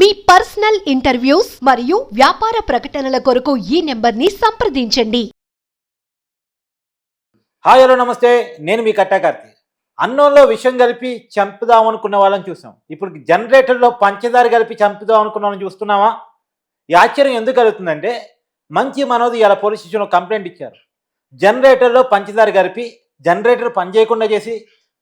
మీ personal interviews మరియు వ్యాపార ప్రకటనల కొరకు ఈ నెంబర్ని సంప్రదించండి. హాయ్ హలో నమస్తే. నేను మీ కట్టాకార్తి అన్నంలో విషం కలిపి చంపుదాం అనుకున్న వాళ్ళని చూసాం. ఇప్పుడు జనరేటర్లో పంచదార కలిపి చంపుదాం అనుకున్న వాళ్ళని చూస్తున్నామా ఈ ఆశ్చర్యం ఎందుకు కలుగుతుందంటే మంచి మనోది ఇలా పోలీస్ స్టేషన్లో కంప్లైంట్ ఇచ్చారు. జనరేటర్లో పంచదార కలిపి జనరేటర్ పనిచేయకుండా చేసి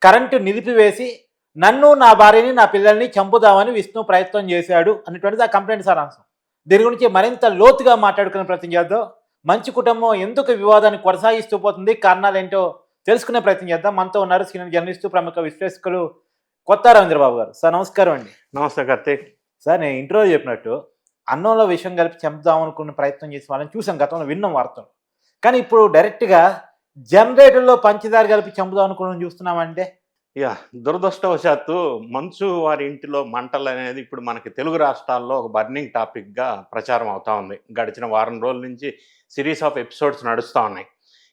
కరెంటు నిలిపివేసి నన్ను నా భార్యని నా పిల్లల్ని చంపుదామని విష్ణు ప్రయత్నం చేశాడు అనేటువంటిది ఆ కంప్లైంట్ సారాంశం. దీని గురించి మరింత లోతుగా మాట్లాడుకునే ప్రయత్నం చేద్దాం. మంచి కుటుంబం ఎందుకు వివాదాన్ని కొనసాగిస్తూ పోతుంది కారణాలు ఏంటో తెలుసుకునే ప్రయత్నం చేద్దాం. మనతో ఉన్నారు సీనియర్ జర్నలిస్టు ప్రముఖ విశ్లేషకులు కొత్త రవీంద్రబాబు గారు. సార్ నమస్కారం అండి. నమస్తే కార్తీక్. సార్ నేను ఇంట్రో చెప్పినట్టు అన్నంలో విషయం కలిపి చంపుదాం అనుకున్న ప్రయత్నం చేసి వాళ్ళని చూసాం గతంలో విన్నాం వార్తలు. కానీ ఇప్పుడు డైరెక్ట్గా జనరేటర్లో పంచదార కలిపి చంపుదాం అనుకున్న చూస్తున్నామంటే యా దురదృష్టవశాత్తు మంచు వారి ఇంటిలో మంటలు అనేది ఇప్పుడు మనకి తెలుగు రాష్ట్రాల్లో ఒక బర్నింగ్ టాపిక్గా ప్రచారం అవుతా ఉంది. గడిచిన వారం రోజుల నుంచి సిరీస్ ఆఫ్ ఎపిసోడ్స్ నడుస్తూ ఉన్నాయి.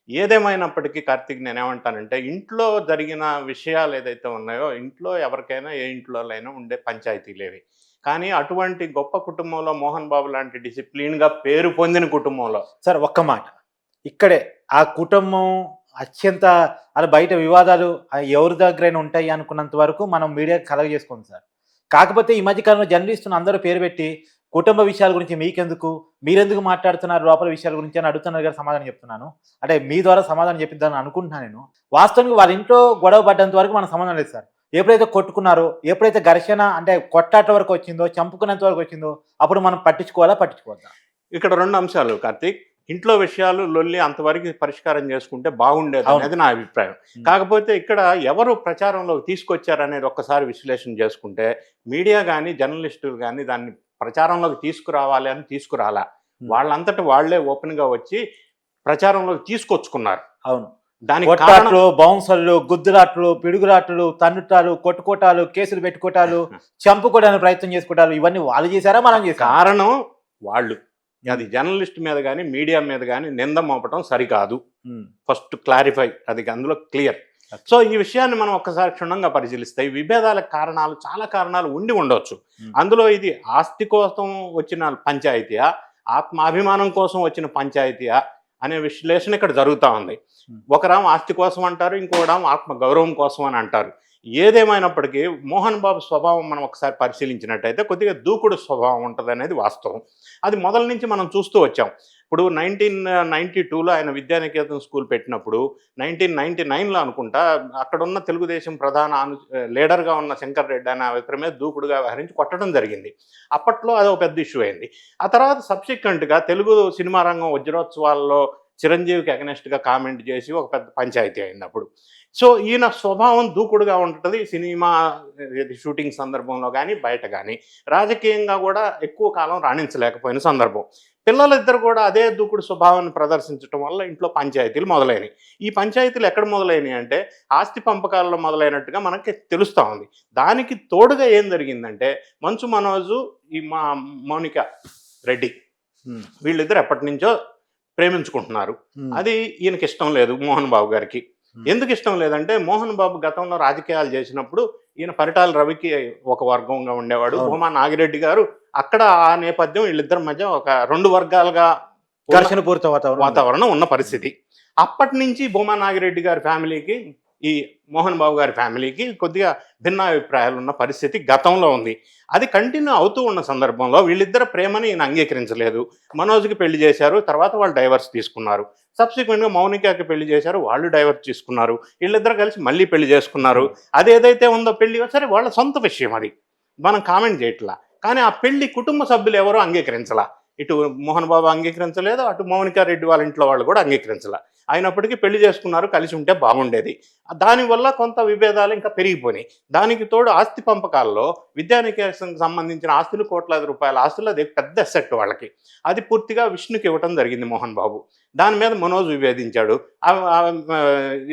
ఏదేమైనప్పటికీ కార్తీక్ నేనేమంటానంటే ఇంట్లో జరిగిన విషయాలు ఏదైతే ఉన్నాయో ఇంట్లో ఎవరికైనా ఏ ఇంట్లోనైనా ఉండే పంచాయతీలేవి. కానీ అటువంటి గొప్ప కుటుంబంలో మోహన్ బాబు లాంటి డిసిప్లిన్గా పేరు పొందిన కుటుంబంలో సార్ ఒక్క మాట. ఇక్కడే ఆ కుటుంబం అత్యంత అలా బయట వివాదాలు ఎవరి దగ్గరైనా ఉంటాయి అనుకున్నంత వరకు మనం మీడియా కలగ చేసుకోండి సార్. కాకపోతే ఈ మధ్యకాలంలో జర్నలిస్టులు అందరూ పేరు పెట్టి కుటుంబ విషయాల గురించి మీకెందుకు మీరెందుకు మాట్లాడుతున్నారు లోపల విషయాల గురించి అని అడుగుతున్నారు కదా సమాధానం చెప్తున్నాను. అంటే మీ ద్వారా సమాధానం చెప్పిద్దామని అనుకుంటున్నాను నేను. వాస్తవానికి వాళ్ళ ఇంట్లో గొడవ పడ్డంత వరకు మన సమాధానం లేదు సార్. ఎప్పుడైతే కొట్టుకున్నారో ఎప్పుడైతే ఘర్షణ అంటే కొట్టాట వరకు వచ్చిందో చంపుకునేంత వరకు వచ్చిందో అప్పుడు మనం పట్టించుకోవాలా పట్టించుకోవద్దా? ఇక్కడ రెండు అంశాలు కార్తీక్. ఇంట్లో విషయాలు లొల్లి అంతవరకు పరిష్కారం చేసుకుంటే బాగుండేది. అనేది నా అభిప్రాయం. కాకపోతే ఇక్కడ ఎవరు ప్రచారంలోకి తీసుకొచ్చారనేది ఒక్కసారి విశ్లేషణ చేసుకుంటే మీడియా కానీ జర్నలిస్టులు కానీ దాన్ని ప్రచారంలోకి తీసుకురావాలి అని తీసుకురాలా. వాళ్ళంతట వాళ్ళే ఓపెన్గా వచ్చి ప్రచారంలోకి తీసుకొచ్చుకున్నారు. అవును. దానికి బౌన్సర్లు గుద్దులాట్లు పిడుగులాట్లు తన్నుటాలు కొట్టుకోటాలు కేసులు పెట్టుకోటాలు చంపుకోవడానికి ప్రయత్నం చేసుకోవటాలు ఇవన్నీ వాళ్ళు చేశారా? మనం కారణం వాళ్ళు. అది జర్నలిస్ట్ మీద కానీ మీడియా మీద కానీ నింద మోపటం సరికాదు. ఫస్ట్ క్లారిఫై అది అందులో క్లియర్. సో ఈ విషయాన్ని మనం ఒక్కసారి క్షుణ్ణంగా పరిశీలిస్తే ఈ విభేదాలకు కారణాలు చాలా కారణాలు ఉండి ఉండొచ్చు. Hmm. అందులో ఇది ఆస్తి కోసం వచ్చిన పంచాయతీయా ఆత్మాభిమానం కోసం వచ్చిన పంచాయతీయా అనే విశ్లేషణ ఇక్కడ జరుగుతూ ఉంది. ఒకరాం ఆస్తి కోసం అంటారు ఇంకోరాం ఆత్మ గౌరవం కోసం అని అంటారు. ఏదేమైనప్పటికీ మోహన్ బాబు స్వభావం మనం ఒకసారి పరిశీలించినట్టయితే కొద్దిగా దూకుడు స్వభావం ఉంటుంది అనేది వాస్తవం. అది మొదల నుంచి మనం చూస్తూ వచ్చాం. ఇప్పుడు నైన్టీన్ నైన్టీ టూలో ఆయన విద్యానికేతన్ స్కూల్ పెట్టినప్పుడు నైన్టీన్ నైన్టీ నైన్లో అనుకుంటా అక్కడున్న తెలుగుదేశం ప్రధాన అను లీడర్గా ఉన్న శంకర్ రెడ్డి అనే వ్యక్తి మీద దూకుడుగా వ్యవహరించి కొట్టడం జరిగింది. అప్పట్లో అది ఒక పెద్ద ఇష్యూ అయింది. ఆ తర్వాత సబ్సిక్వెంట్గా తెలుగు సినిమా రంగం వజ్రోత్సవాల్లో చిరంజీవికి అగనెస్ట్గా కామెంట్ చేసి ఒక పెద్ద పంచాయతీ అయింది అప్పుడు సో ఈయన స్వభావం దూకుడుగా ఉంటుంది సినిమా షూటింగ్ సందర్భంలో కానీ బయట కానీ రాజకీయంగా కూడా ఎక్కువ కాలం రాణించలేకపోయిన సందర్భం. పిల్లలిద్దరు కూడా అదే దూకుడు స్వభావాన్ని ప్రదర్శించడం వల్ల ఇంట్లో పంచాయతీలు మొదలైనవి ఈ పంచాయతీలు ఎక్కడ మొదలైనవి అంటే ఆస్తి పంపకాలలో మొదలైనట్టుగా మనకి తెలుస్తూ ఉంది. దానికి తోడుగా ఏం జరిగిందంటే మంచు మనోజు ఈ మా మౌనిక రెడ్డి వీళ్ళిద్దరు ఎప్పటి నుంచో ప్రేమించుకుంటున్నారు. అది ఈయనకి ఇష్టం లేదు మోహన్ బాబు గారికి. ఎందుకు ఇష్టం లేదంటే మోహన్ బాబు గతంలో రాజకీయాలు చేసినప్పుడు ఈయన పరిటాల రవికి ఒక వర్గంగా ఉండేవాడు. భూమా నాగిరెడ్డి గారు అక్కడ ఆ నేపథ్యం వీళ్ళిద్దరి మధ్య ఒక రెండు వర్గాలుగా ఉన్న ఘర్షణ పూరిత వాతావరణం. వాతావరణం ఉన్న పరిస్థితి. అప్పటి నుంచి భూమా నాగిరెడ్డి గారి ఫ్యామిలీకి ఈ మోహన్ బాబు గారి ఫ్యామిలీకి కొద్దిగా భిన్నాభిప్రాయాలు ఉన్న పరిస్థితి గతంలో ఉంది. అది కంటిన్యూ అవుతూ ఉన్న సందర్భంలో వీళ్ళిద్దరు ప్రేమని ఈయన అంగీకరించలేదు. మనోజ్కి పెళ్ళి చేశారు తర్వాత వాళ్ళు డైవర్స్ తీసుకున్నారు. సబ్సిక్వెంట్గా మౌనికాకి పెళ్ళి చేశారు వాళ్ళు డైవర్స్ తీసుకున్నారు. వీళ్ళిద్దరు కలిసి మళ్ళీ పెళ్ళి చేసుకున్నారు. అది ఏదైతే ఉందో పెళ్ళి సరే వాళ్ళ సొంత విషయం అది. మనం కామెంట్ చేయట్లా. కానీ ఆ పెళ్ళి కుటుంబ సభ్యులు ఎవరో అంగీకరించలా. ఇటు మోహన్ బాబు అంగీకరించలేదు అటు మౌనికా రెడ్డి వాళ్ళ ఇంట్లో వాళ్ళు కూడా అంగీకరించలే. అయినప్పటికీ పెళ్ళి చేసుకున్నారు కలిసి ఉంటే బాగుండేది. దానివల్ల కొంత విభేదాలు ఇంకా పెరిగిపోయినాయి. దానికి తోడు ఆస్తి పంపకాల్లో విద్యానికేతనకు సంబంధించిన ఆస్తులు కోట్లాది రూపాయల ఆస్తులు అది పెద్ద అసెట్ వాళ్ళకి. అది పూర్తిగా విష్ణుకి ఇవ్వటం జరిగింది మోహన్ బాబు. దాని మీద మనోజ్ విభేదించాడు.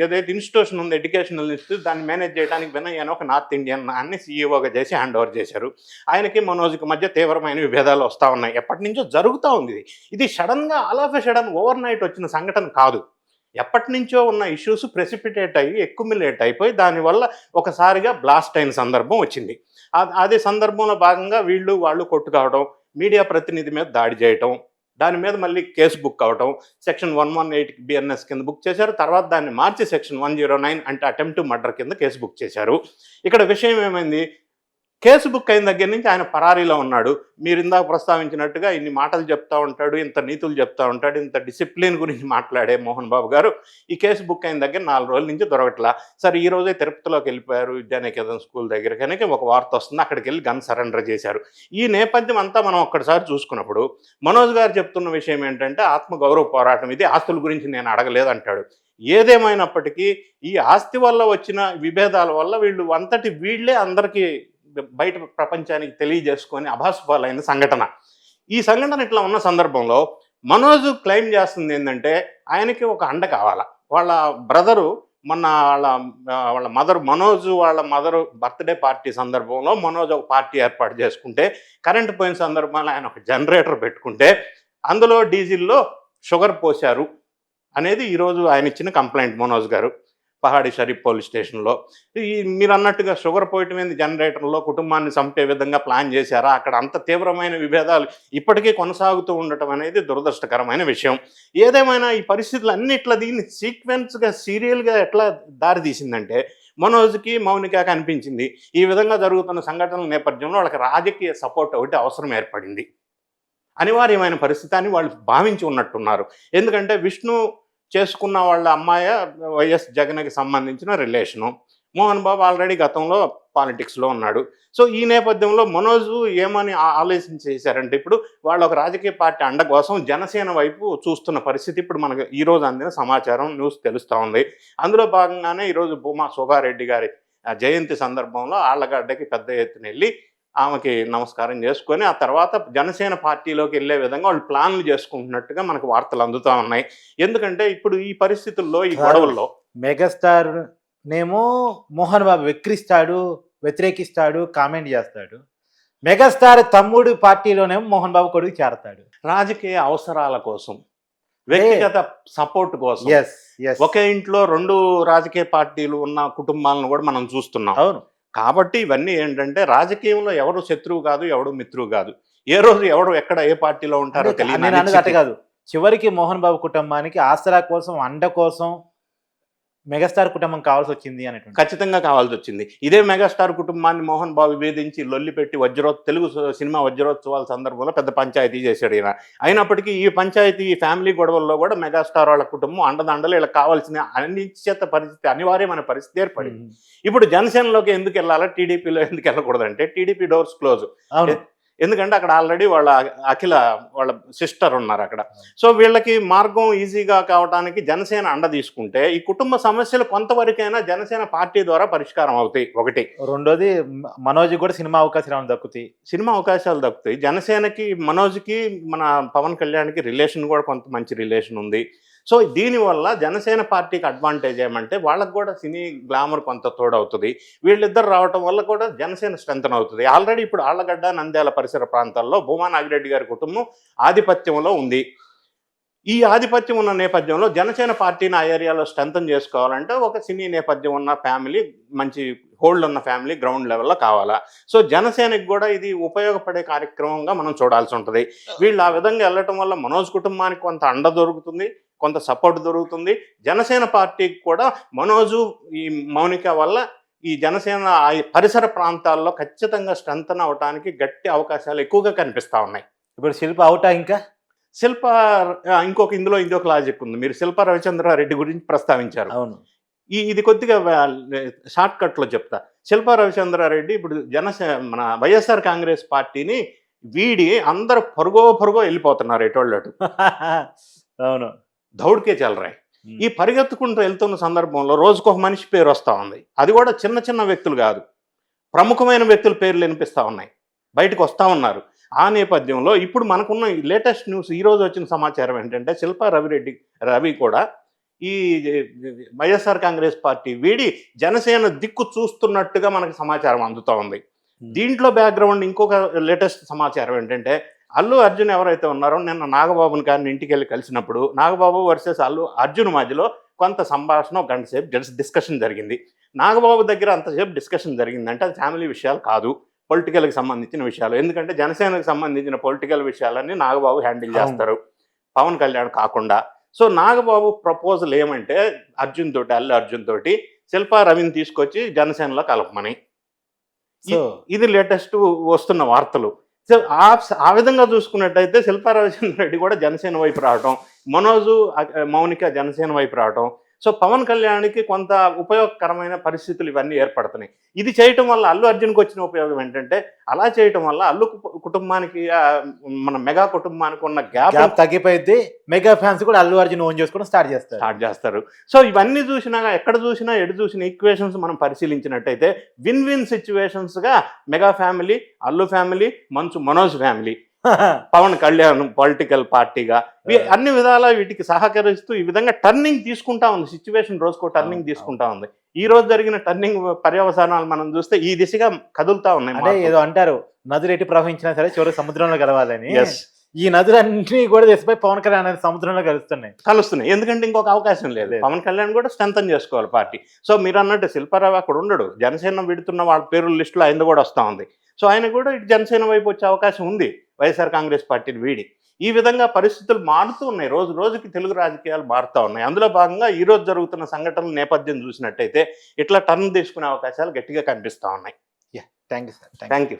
ఏదైతే ఇన్స్టిట్యూషన్ ఉంది ఎడ్యుకేషనల్ ఇన్స్టిట్యూట్ దాన్ని మేనేజ్ చేయడానికి వినయ్ ఒక నార్త్ ఇండియన్ అన్ని సీఈఓగా చేసి హ్యాండ్ ఓవర్ చేశారు. ఆయనకి మనోజ్కి మధ్య తీవ్రమైన విభేదాలు వస్తూ ఉన్నాయి. ఎప్పటి నుంచో జరుగుతూ ఉంది ఇది. సడన్గా all of a sudden overnight వచ్చిన సంఘటన కాదు. ఎప్పటి నుంచో ఉన్న ఇష్యూస్ ప్రెసిపిటేట్ అయ్యి ఎక్కుమిలేట్ అయిపోయి దానివల్ల ఒకసారిగా బ్లాస్ట్ అయిన సందర్భం వచ్చింది. అదే సందర్భంలో భాగంగా వీళ్ళు వాళ్ళు కొట్టుకోవడం మీడియా ప్రతినిధి మీద దాడి చేయటం దాని మీద మళ్ళీ కేసు బుక్ అవటం section one one eight BNS కింద బుక్ చేశారు. తర్వాత దాన్ని మార్చి సెక్షన్ వన్ జీరో నైన్ అంటే అటెంప్ట్ మర్డర్ కింద కేసు బుక్ చేశారు. ఇక్కడ విషయం ఏమైంది? కేసు బుక్ అయిన దగ్గర నుంచి ఆయన పరారీలో ఉన్నాడు. మీరు ఇందాక ప్రస్తావించినట్టుగా ఇన్ని మాటలు చెప్తా ఉంటాడు ఇంత నీతులు చెప్తా ఉంటాడు ఇంత డిసిప్లిన్ గురించి మాట్లాడే మోహన్ బాబు గారు ఈ కేసు బుక్ అయిన దగ్గర నాలుగు రోజుల నుంచి దొరకట్లా. సరే ఈ రోజే తిరుపతిలోకి వెళ్ళిపోయారు విద్యానికేతన్ స్కూల్ దగ్గర కనుక ఒక వార్త వస్తుంది. అక్కడికి వెళ్ళి గన్ సరెండర్ చేశారు. ఈ నేపథ్యం అంతా మనం ఒక్కడిసారి చూసుకున్నప్పుడు మనోజ్ గారు చెప్తున్న విషయం ఏంటంటే ఆత్మగౌరవ పోరాటం ఇది. ఆస్తుల గురించి నేను అడగలేదు అంటాడు ఏదేమైనప్పటికీ ఈ ఆస్తి వల్ల వచ్చిన విభేదాల వల్ల వీళ్ళు అంతటి వీళ్ళే అందరికీ బయట ప్రపంచానికి తెలియజేసుకొని అభాసుపాలైన సంఘటన. ఈ సంఘటన ఇట్లా ఉన్న సందర్భంలో మనోజ్ క్లెయిమ్ చేస్తుంది ఏంటంటే ఆయనకి ఒక అండ కావాలా. వాళ్ళ బ్రదరు మొన్న వాళ్ళ వాళ్ళ మదర్ మనోజ్ వాళ్ళ మదర్ బర్త్డే పార్టీ సందర్భంలో మనోజ్ ఒక పార్టీ ఏర్పాటు చేసుకుంటే కరెంట్ పోయిన సందర్భంలో ఆయన ఒక జనరేటర్ పెట్టుకుంటే అందులో డీజిల్లో షుగర్ పోశారు అనేది ఈరోజు ఆయన ఇచ్చిన కంప్లైంట్ మనోజ్ గారు. పహాడి షరీఫ్ పోలీస్ స్టేషన్లో. ఈ మీరు అన్నట్టుగా షుగర్ పోయటం ఏంది జనరేటర్లో కుటుంబాన్ని చంపే విధంగా ప్లాన్ చేశారా? అక్కడ అంత తీవ్రమైన విభేదాలు ఇప్పటికీ కొనసాగుతూ ఉండటం అనేది దురదృష్టకరమైన విషయం. ఏదేమైనా ఈ పరిస్థితులు అన్నిట్లా దీన్ని సీక్వెన్స్గా సీరియల్గా ఎట్లా దారితీసిందంటే మనోజ్కి మౌనిక కనిపించింది ఈ విధంగా జరుగుతున్న సంఘటనల నేపథ్యంలో వాళ్ళకి రాజకీయ సపోర్ట్ ఒకటి అవసరం ఏర్పడింది. అనివార్యమైన పరిస్థితి అని వాళ్ళు భావించి ఉన్నట్టున్నారు. ఎందుకంటే విష్ణు చేసుకున్న వాళ్ళ అమ్మాయ వైఎస్ జగన్కి సంబంధించిన రిలేషను మోహన్ బాబు ఆల్రెడీ గతంలో పాలిటిక్స్లో ఉన్నాడు. సో ఈ నేపథ్యంలో మనోజు ఏమని ఆ- ఆలోచన చేశారంటే ఇప్పుడు వాళ్ళు ఒక రాజకీయ పార్టీ అండ కోసం జనసేన వైపు చూస్తున్న పరిస్థితి ఇప్పుడు మనకు ఈ రోజు అందిన సమాచారం న్యూస్ తెలుస్తూ ఉంది. అందులో భాగంగానే ఈరోజు భూమా శోభారెడ్డి గారి జయంతి సందర్భంలో ఆళ్ళగడ్డకి పెద్ద ఎత్తున వెళ్ళి ఆమెకి నమస్కారం చేసుకొని ఆ తర్వాత జనసేన పార్టీలోకి వెళ్ళే విధంగా వాళ్ళు ప్లాన్లు చేసుకుంటున్నట్టుగా మనకు వార్తలు అందుతూ ఉన్నాయి. ఎందుకంటే ఇప్పుడు ఈ పరిస్థితుల్లో ఈ గొడవల్లో మెగాస్టార్ నేమో మోహన్ బాబు వెక్కిరిస్తాడు వ్యతిరేకిస్తాడు కామెంట్ చేస్తాడు. మెగాస్టార్ తమ్ముడు పార్టీలోనేమో మోహన్ బాబు కొడుకు చేరతాడు. రాజకీయ అవసరాల కోసం వ్యక్తిగత సపోర్ట్ కోసం ఒకే ఇంట్లో రెండు రాజకీయ పార్టీలు ఉన్న కుటుంబాలను కూడా మనం చూస్తున్నాం. అవును. కాబట్టి ఇవన్నీ ఏంటంటే రాజకీయంలో ఎవరు శత్రువు కాదు ఎవడు మిత్రువు కాదు ఏ రోజు ఎవడు ఎక్కడ ఏ పార్టీలో ఉంటారో అనిశ్చితి. కాదు చివరికి మోహన్ బాబు కుటుంబానికి ఆసరా కోసం అండ కోసం మెగాస్టార్ కుటుంబం కావాల్సి వచ్చింది అనేటువంటి. ఖచ్చితంగా కావాల్సి వచ్చింది ఇదే మెగాస్టార్ కుటుంబాన్ని మోహన్ బాబు విభేదించి లొల్లి పెట్టి వజ్రోత్ తెలుగు సినిమా వజ్రోత్సవాల సందర్భంలో పెద్ద పంచాయతీ చేశాడు ఈయన. అయినప్పటికీ ఈ పంచాయతీ ఈ ఫ్యామిలీ గొడవల్లో కూడా మెగాస్టార్ వాళ్ళ కుటుంబం అండదండలు వీళ్ళకి కావాల్సిన అనిశ్చిత పరిస్థితి అనివార్యమైన పరిస్థితి ఏర్పడింది. ఇప్పుడు జనసేనలోకి ఎందుకు వెళ్ళాలా టీడీపీలో ఎందుకు వెళ్ళకూడదంటే టీడీపీ డోర్స్ క్లోజ్. ఎందుకంటే అక్కడ ఆల్రెడీ వాళ్ళ అఖిల వాళ్ళ సిస్టర్ ఉన్నారు అక్కడ. సో వీళ్ళకి మార్గం ఈజీగా కావడానికి జనసేన అండ తీసుకుంటే ఈ కుటుంబ సమస్యలు కొంతవరకైనా జనసేన పార్టీ ద్వారా పరిష్కారం అవుతాయి. ఒకటి. రెండోది మనోజ్ కూడా సినిమా అవకాశాలు దక్కుతాయి. సినిమా అవకాశాలు దక్కుతాయి. జనసేనకి మనోజ్కి మన పవన్ కళ్యాణ్కి రిలేషన్ కూడా కొంత మంచి రిలేషన్ ఉంది. సో దీనివల్ల జనసేన పార్టీకి అడ్వాంటేజ్ ఏమంటే వాళ్ళకు కూడా సినీ గ్లామర్ కొంత తోడవుతుంది. వీళ్ళిద్దరు రావటం వల్ల కూడా జనసేన స్ట్రెంతన్ అవుతుంది. ఆల్రెడీ ఇప్పుడు ఆళ్ళగడ్డ నంద్యాల పరిసర ప్రాంతాల్లో భూమా నాగిరెడ్డి గారి కుటుంబం ఆధిపత్యంలో ఉంది. ఈ ఆధిపత్యం ఉన్న నేపథ్యంలో జనసేన పార్టీని ఆ ఏరియాలో స్ట్రెంతన్ చేసుకోవాలంటే ఒక సినీ నేపథ్యం ఉన్న ఫ్యామిలీ మంచి హోల్డ్ ఉన్న ఫ్యామిలీ గ్రౌండ్ లెవెల్లో కావాలా. సో జనసేనకి కూడా ఇది ఉపయోగపడే కార్యక్రమంగా మనం చూడాల్సి ఉంటుంది. వీళ్ళు ఆ విధంగా వెళ్ళటం వల్ల మనోజ్ కుటుంబానికి కొంత అండ దొరుకుతుంది. కొంత సపోర్ట్ దొరుకుతుంది. జనసేన పార్టీకి కూడా మనోజు ఈ మౌనిక వల్ల ఈ జనసేన పరిసర ప్రాంతాల్లో ఖచ్చితంగా స్ట్రెంతన్ అవడానికి గట్టి అవకాశాలు ఎక్కువగా కనిపిస్తా ఉన్నాయి. ఇప్పుడు శిల్ప అవుటా ఇంకా? శిల్ప ఇంకొక ఇందులో ఇంకొక లాజిక్ ఉంది. మీరు శిల్ప రవిచంద్రారెడ్డి గురించి ప్రస్తావించారు. అవును. ఈ ఇది కొద్దిగా షార్ట్ కట్లో చెప్తా. శిల్పా రవిచంద్రారెడ్డి ఇప్పుడు జనసే మన వైఎస్ఆర్ కాంగ్రెస్ పార్టీని వీడి అందరు పరుగో పరుగో వెళ్ళిపోతున్నారు ఎటోళ్ళు అటు అవును. దౌడ్కే చల్లరాయి ఈ పరిగెత్తుకుంటూ వెళ్తున్న సందర్భంలో రోజుకు ఒక మనిషి పేరు వస్తూ ఉంది. అది కూడా చిన్న చిన్న వ్యక్తులు కాదు. ప్రముఖమైన వ్యక్తుల పేర్లు వినిపిస్తూ ఉన్నాయి. బయటకు వస్తూ ఉన్నారు. ఆ నేపథ్యంలో ఇప్పుడు మనకున్న లేటెస్ట్ న్యూస్ ఈ రోజు వచ్చిన సమాచారం ఏంటంటే శిల్పా రవిరెడ్డి రవి కూడా ఈ వైఎస్ఆర్ కాంగ్రెస్ పార్టీ వీడి జనసేన దిక్కు చూస్తున్నట్టుగా మనకు సమాచారం అందుతూ ఉంది. దీంట్లో బ్యాక్గ్రౌండ్ ఇంకొక లేటెస్ట్ సమాచారం ఏంటంటే అల్లు అర్జున్ ఎవరైతే ఉన్నారో నిన్న నాగబాబుని కానీ ఇంటికి వెళ్ళి కలిసినప్పుడు నాగబాబు వర్సెస్ అల్లు అర్జున్ మధ్యలో కొంత సంభాషణ ఒక గంట సేపు డిస్కషన్ జరిగింది. నాగబాబు దగ్గర అంతసేపు డిస్కషన్ జరిగిందంటే అది ఫ్యామిలీ విషయాలు కాదు. పొలిటికల్కి సంబంధించిన విషయాలు. ఎందుకంటే జనసేనకు సంబంధించిన పొలిటికల్ విషయాలన్నీ నాగబాబు హ్యాండిల్. చేస్తారు. పవన్ కళ్యాణ్ కాకుండా. సో నాగబాబు ప్రపోజల్ ఏమంటే అర్జున్ తోటి అల్లు అర్జున్ తోటి శిల్పా రవిని తీసుకొచ్చి జనసేనలో కలపమని ఇది లేటెస్ట్ వస్తున్న వార్తలు. సో ఆ ఆ విధంగా చూసుకున్నట్టయితే శిల్పా రవిచంద్ర రెడ్డి కూడా జనసేన వైపు రావటం మనోజు మౌనిక జనసేన వైపు రావటం సో పవన్ కళ్యాణ్కి కొంత ఉపయోగకరమైన పరిస్థితులు ఇవన్నీ ఏర్పడుతున్నాయి. ఇది చేయటం వల్ల అల్లు అర్జున్కి వచ్చిన ఉపయోగం ఏంటంటే అలా చేయటం వల్ల అల్లు కుటుంబానికి మన మెగా కుటుంబానికి ఉన్న గ్యాప్ తగ్గిపోయింది మెగా ఫ్యాన్స్ కూడా అల్లు అర్జున్ ఓన్ చేసుకోవడం స్టార్ట్ చేస్తారు. స్టార్ట్ చేస్తారు. సో ఇవన్నీ చూసినా ఎక్కడ చూసినా ఎటు చూసిన ఈక్వేషన్స్ మనం పరిశీలించినట్టయితే win win సిచ్యువేషన్స్గా mega family Allu family Manchu Manoj family. Pawan Kalyan political పార్టీగా. అన్ని విధాలా వీటికి సహకరిస్తూ ఈ విధంగా టర్నింగ్ తీసుకుంటా ఉంది. సిచ్యువేషన్ రోజుకో టర్నింగ్ తీసుకుంటా ఉంది. ఈ రోజు జరిగిన టర్నింగ్ పర్యవసానాలు మనం చూస్తే ఈ దిశగా కదులుతా ఉన్నాయి అంటే ఏదో అంటారు నదులు ఎటు ప్రవహించినా సరే చివరికి సముద్రంలో కలవాలని. ఈ నదులన్నీ కూడా తెసిపోయి పవన్ కళ్యాణ్ అనేది సముద్రంలో కలుస్తున్నాయి. కలుస్తున్నాయి. ఎందుకంటే ఇంకొక అవకాశం లేదు. పవన్ కళ్యాణ్ కూడా స్ట్రెంథన్ చేసుకోవాలి పార్టీ. సో మీరు అన్నట్టు శిల్పారావు అక్కడ ఉండడు. జనసేన విడుతున్న వాళ్ళ పేరుల లిస్టులో ఆయన కూడా వస్తూ ఉంది. సో ఆయన కూడా ఇటు జనసేన వైపు వచ్చే అవకాశం ఉంది. వైఎస్ఆర్ కాంగ్రెస్ పార్టీని వీడి. ఈ విధంగా పరిస్థితులు మారుతూ ఉన్నాయి. రోజు రోజుకి తెలుగు రాజకీయాలు మారుతూ ఉన్నాయి. అందులో భాగంగా ఈ రోజు జరుగుతున్న సంఘటనల నేపథ్యం చూసినట్టయితే ఇట్లా టర్న్ తీసుకునే అవకాశాలు గట్టిగా కనిపిస్తూ ఉన్నాయి. Thank you sir thank you